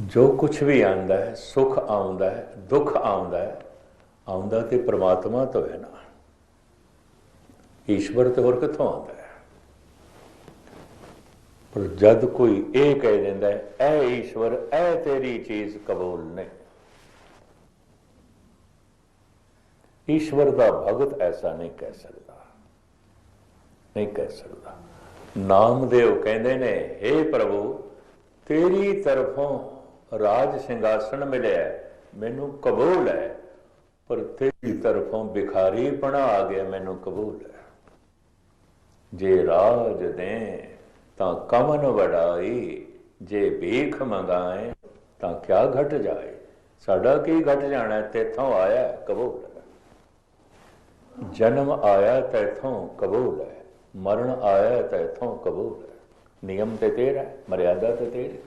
ਜੋ ਕੁਝ ਵੀ ਆਉਂਦਾ ਹੈ, ਸੁੱਖ ਆਉਂਦਾ ਹੈ, ਦੁੱਖ ਆਉਂਦਾ ਹੈ, ਆਉਂਦਾ ਤੇ ਪ੍ਰਮਾਤਮਾ ਤੋਂ ਹੈ ਨਾ ਈਸ਼ਵਰ ਤੇ ਹੋਰ ਕਿੱਥੋਂ ਆਉਂਦਾ ਹੈ? ਪਰ ਜਦ ਕੋਈ ਇਹ ਕਹਿ ਦਿੰਦਾ ਹੈ, ਐ ਈਸ਼ਵਰ, ਐ ਤੇਰੀ ਚੀਜ਼ ਕਬੂਲ ਨਹੀਂ ਈਸ਼ਵਰ ਦਾ ਭਗਤ ਐਸਾ ਨਹੀਂ ਕਹਿ ਸਕਦਾ। ਨਹੀਂ ਕਹਿ ਸਕਦਾ। ਨਾਮਦੇਵ ਕਹਿੰਦੇ ਨੇ हे ਪ੍ਰਭੂ, ਤੇਰੀ ਤਰਫੋਂ ਰਾਜ ਸਿੰਘਾਸਣ ਮਿਲਿਆ ਮੈਨੂੰ ਕਬੂਲ ਹੈ। ਪਰ ਤੇਰੀ ਤਰਫੋਂ ਭਿਖਾਰੀ ਪਣਾ ਆ ਗਿਆ ਮੈਨੂੰ ਕਬੂਲ ਹੈ। ਜੇ ਰਾਜ ਦੇ ਤਾਂ ਕਮਨ ਵੜਾਈ ਜੇ ਭੀਖ ਮੰਗਾਏ ਤਾਂ ਕਿਆ ਘਟ ਜਾਏ। ਸਾਡਾ ਕੀ ਘਟ ਜਾਣਾ ਹੈ? ਤੇਥੋਂ ਆਇਆ ਕਬੂਲ ਹੈ। ਜਨਮ ਆਇਆ ਤੈਥੋਂ ਕਬੂਲ ਹੈ। ਮਰਨ ਆਇਆ ਤੈਥੋਂ ਕਬੂਲ ਹੈ। ਨਿਯਮ ਤੇ ਤੇਰਾ ਹੈ, ਮਰਿਆਦਾ ਤੇ ਤੇਰੀ।